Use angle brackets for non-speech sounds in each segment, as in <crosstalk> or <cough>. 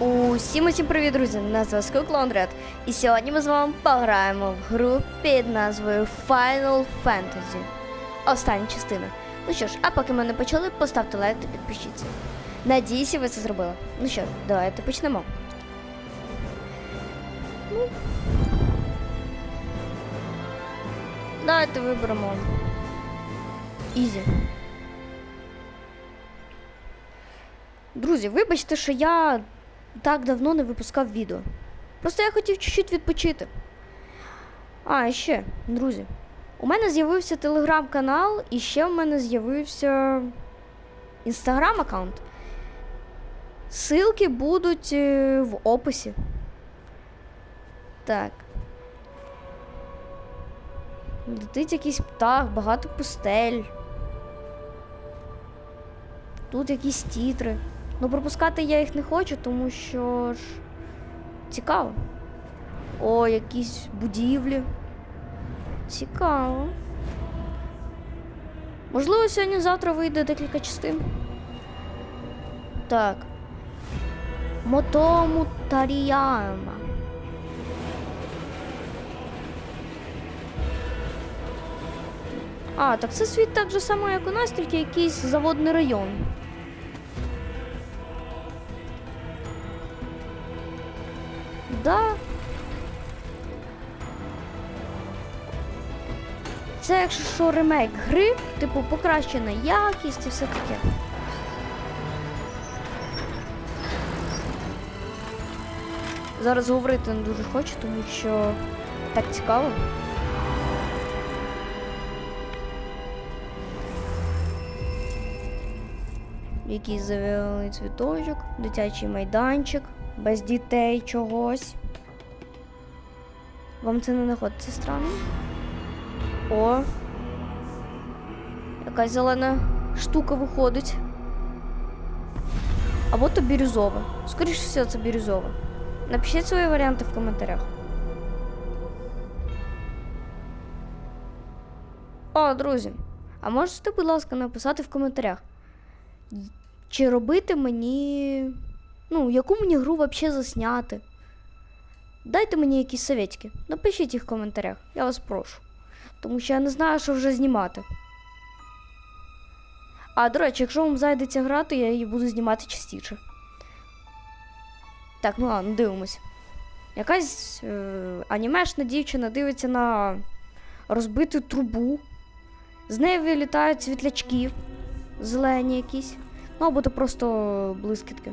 Усім усім привіт, друзі! На зв'язку Клондред. І сьогодні ми з вами пограємо в гру під назвою Final Fantasy. Остання частина. Ну що ж, а поки ми не почали, поставте лайк та підпишіться. Надіюся, ви це зробили. Ну що ж, давайте почнемо. Ну. Давайте виберемо. Ізі. Друзі, вибачте, що я так давно не випускав відео. Просто я хотів чуть-чуть відпочити. А, і ще, друзі, у мене з'явився телеграм-канал, і ще в мене з'явився інстаграм-аккаунт. Ссылки будуть е, в описі. Так. Летить якийсь птах, багато пустель. Тут якісь тітри. Ну, пропускати я їх не хочу, тому що ж цікаво. О, якісь будівлі. Цікаво. Можливо, сьогодні-завтра вийде декілька частин. Так. Мотому Таріяма. А, так це світ так же само, як у нас, тільки якийсь заводний район. Да. Це якщо що ремейк гри, типу покращена якість і все таке. Зараз говорити не дуже хочу, тому що так цікаво. Якийсь завілений цвіточок, дитячий майданчик, без дітей чогось. Вам це не знаходиться странно? О! Якась зелена штука виходить. Або то бірюзове. Скоріше всього, це бірюзове. Напишіть свої варіанти в коментарях. О, друзі, а можете, будь ласка, написати в коментарях, чи робити мені. Ну, яку мені гру взагалі засняти? Дайте мені якісь советики. Напишіть їх в коментарях, я вас прошу. Тому що я не знаю, що вже знімати. А, до речі, якщо вам зайдеться гра, то я її буду знімати частіше. Так, ну ладно, дивимось. Якась е, анімешна дівчина дивиться на розбиту трубу. З неї вилітають світлячки зелені якісь. Ну, або то просто блискітки.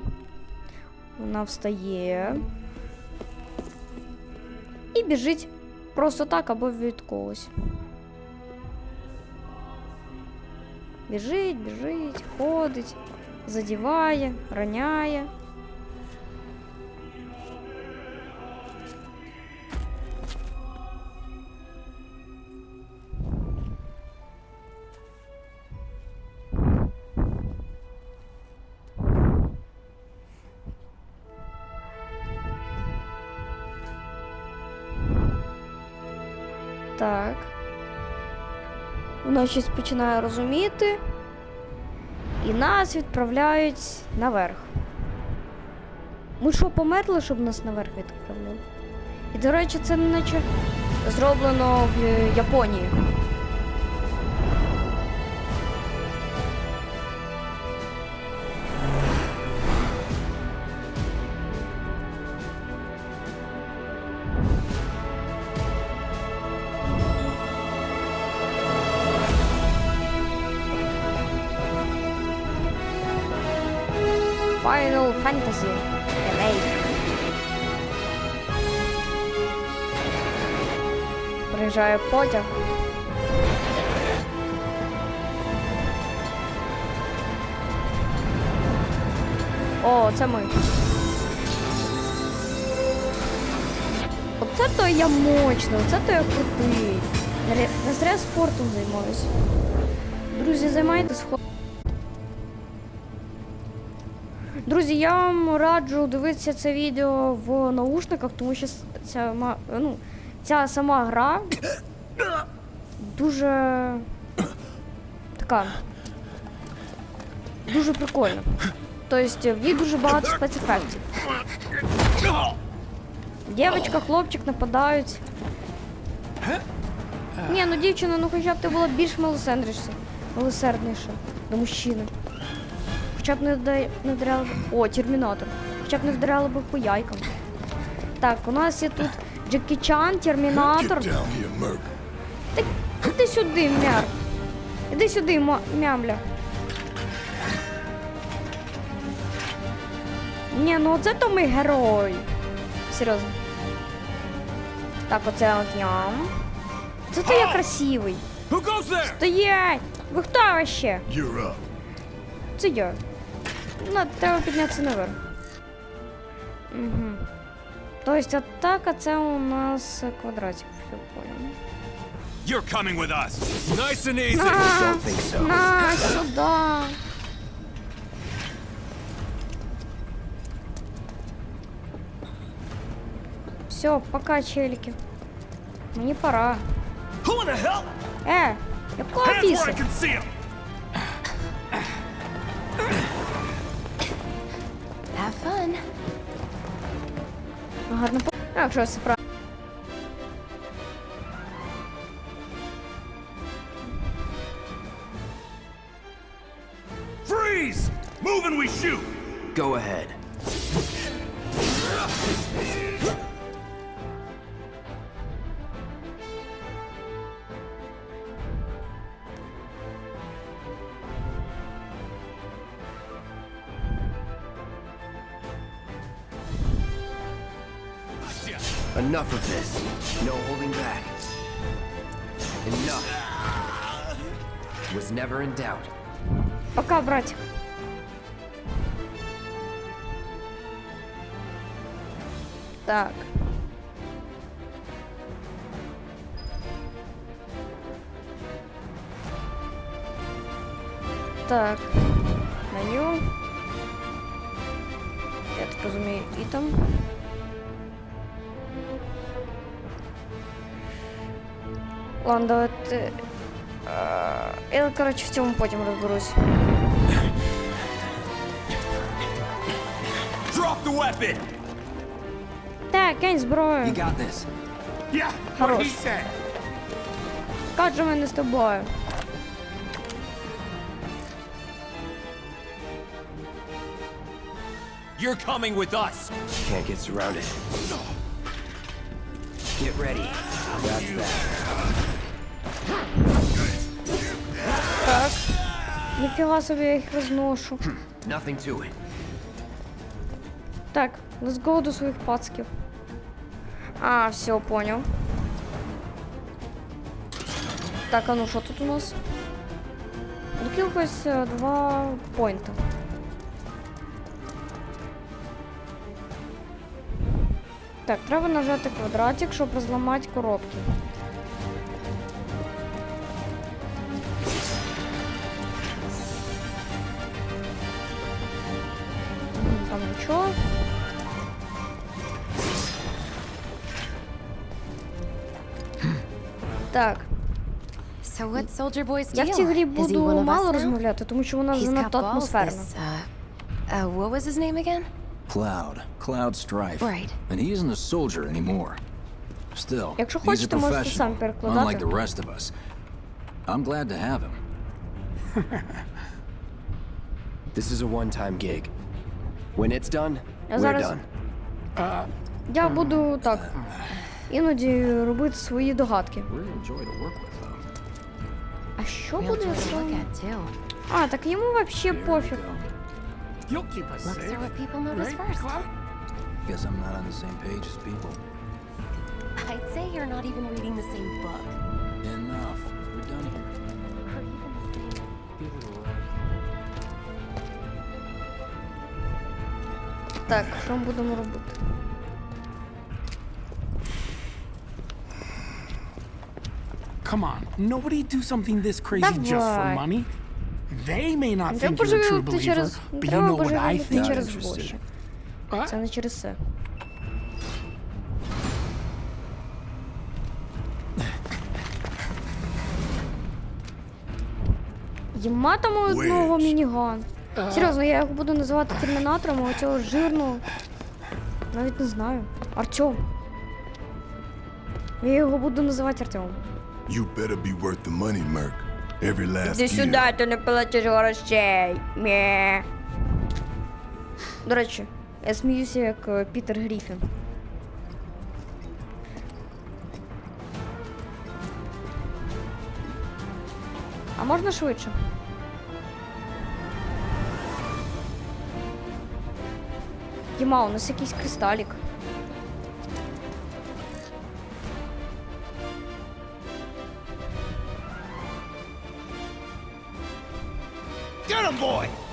Вона встає. І біжить просто так або від когось. Біжить, біжить, ходить, задіває, роняє. Так. Вона щось починає розуміти. І нас відправляють наверх. Ми що, померли, щоб нас наверх відправляли? І, до речі, це наче зроблено в Японії. Final Fantasy Remake. Приїжджає потяг. О, це ми. Оце то я мощний, оце то я крутий. Не зря спортом займаюся. Друзі, займайтесь Друзі, я вам раджу дивитися це відео в наушниках, тому що ця, ну, ця сама гра дуже така. Дуже прикольна. Тобто в ній дуже багато спецефектів. Дівчинка, хлопчик нападають. Ні, ну дівчина, ну хоча б ти була більш милосердніша. Милосердніша до мужчини. Хоча б не, вда- не вдаряла б. О, термінатор. Хоча б не вдаряла б по яйкам. Так, у нас є тут Джекі Чан, термінатор. Так іди сюди, мяр. Іди сюди, мямля. Ні, ну оце то ми герой. Серйозно. Так, оце от я. Це то я красивий. Стоять! Ви хто вообще? Це я. Ну, треба піднятися наверх. Угу. Тобто атака це у нас квадратик, я понял. You're coming with us. Nice and easy. На, на, сюда. Все, пока, челики. Мені пора. Who in the Гарно по... А, якщо я все правильно. Freeze! Move and we shoot. Go ahead. Enough of this. No holding back. Enough. Was never in doubt. Пока, братик. Так. Так. Меню. Я так розумію, і там. Ладно, давайте. е, Я, коротше, в цьому потім розберусь. Drop the weapon. Так, кинь зброю. You got this. Yeah. What Хорош. he said. Каже мене з тобою. You're coming with us. Can't get surrounded. Get ready. That's that. Так. Ніфіга собі я їх розношу. Nothing to it. Так, let's go до своїх пацків. А, все, понял. Так, а ну що тут у нас? Тут якось е, два поінта. Так, треба нажати квадратик, щоб розламати коробки. Там нічого. Так, So what's Soldier Boy's я в цій грі буду мало розмовляти, тому що вона занадто атмосферна. uh, uh, what was his name again? Cloud. Cloud Strife. Right. And he isn't a soldier anymore. Still, Якщо he's a хочете, можете professional, сам перекладати. unlike the rest of us. I'm glad to have him. <laughs> This is a one-time gig. When it's done, Я we're зараз- done. Я буду так. Іноді робити свої догадки. We're a joy to work with, though. А що Real буде joy to якщо... look at, too. А, так йому вообще Here we пофіг. go. You'll keep us Looks safe. are what people notice Right, first. Cloud? Guess I'm not on the same page as people. I'd say you're not even reading the same book. Enough. We're done here. Or even the same... Так, що ми будемо робити? Come on, nobody do something this crazy just for Давай. money. They may not Не треба think you're a true божевілити believer, через... Не but you треба know what I божевілити think. через interested. гроші. What? Це не через це. Єма там у одного мініган. Серйозно, я його буду називати термінатором, а цього жирного. Навіть не знаю. Артем. Я його буду називати Артемом. You better be worth the money, Merc. Every last Іди сюди, ти не платиш грошей. Мє. До речі, я сміюся як е, Пітер Гріфін. А можна швидше? Єма, у нас якийсь кристалік. Get him, boy!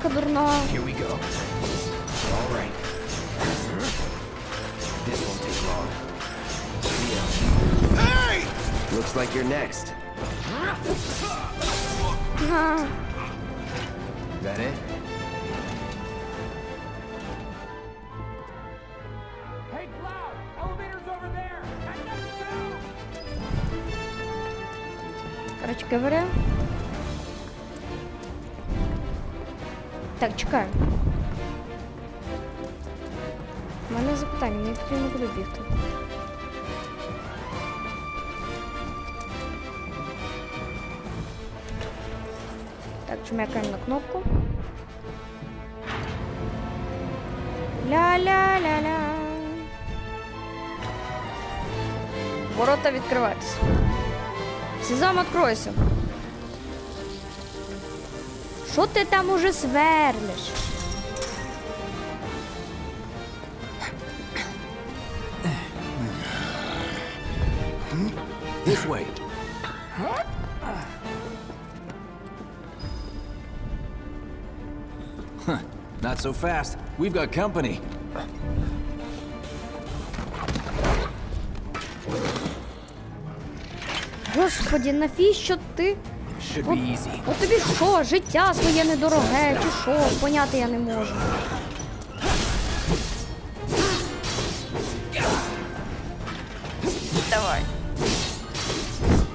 собака дурна. Here we go. All right. This won't take long. Hey! Looks like you're next. А, That it? Hey, Cloud! Elevator's over there! Hang up soon! коротше говоря. Так, чекаю. У мене запитання, мені потрібно куди бігти. Так, чмякаємо на кнопку. Ля-ля-ля-ля. Ворота відкриваються. Сезам, откройся. Що ти там уже сверлиш? This way. Huh, Not so fast. We've got company. Господі, навіщо ти? Should От, от тобі що, життя своє недороге, чи що? Поняти я не можу. Давай.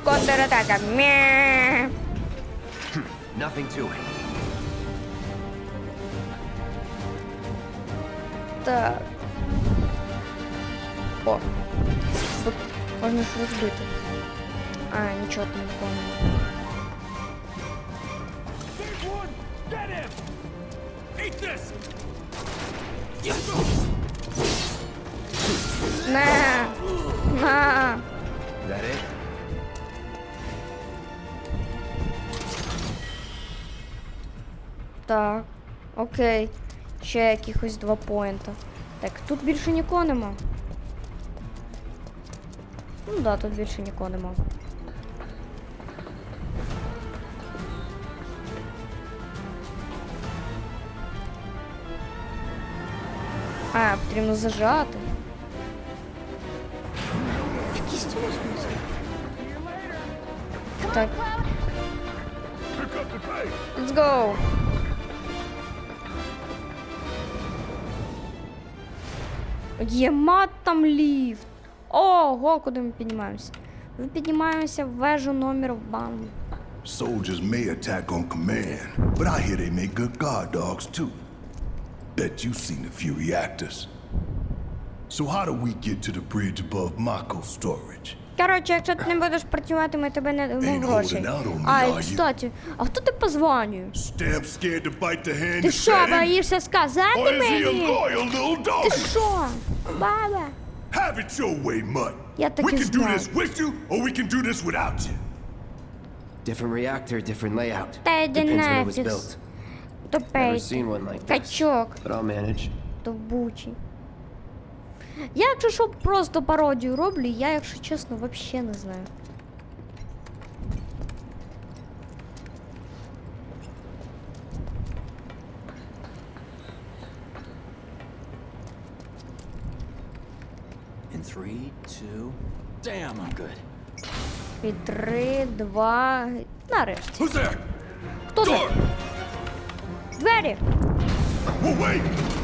Контратака. Мє. Nothing to it. Так. О. Тут можна ж розбити. А, нічого там такого немає. На! На! It? Так. Окей. Ще якихось два поінта. Так, тут більше нікого нема. Ну да, тут більше нікого нема. А, потрібно зажати. Так. Let's go. Ємат там ліфт. Ого, куди ми піднімаємося? Ми піднімаємося в вежу номер бан. Soldiers may attack on command, but I hear they make good guard dogs too. Bet you've seen a few reactors. So how do we get to the bridge above Mako storage? Коротше, якщо ти не будеш працювати, ми тебе не дамо Ain't грошей. holding out on me, А, і are you? кстати, а хто ти позвонює? Stamp scared to bite the hand Ти that що, fed him? боїшся сказати Or is he a мені? loyal little Ти dog? що? Баба? Have it your way, Mutt. Я так we і can do знав. this with you, or we can do this without you. Different reactor, different layout. Та йди Depends when it was нафіг. built. Never Тупець. seen one like this. Качок. But I'll Я, якщо що, просто пародію роблю, я, якщо чесно, взагалі не знаю. In three, two. Damn, I'm good. І три, два. Нарешті. Who's? Хто це? Grab it! Wait!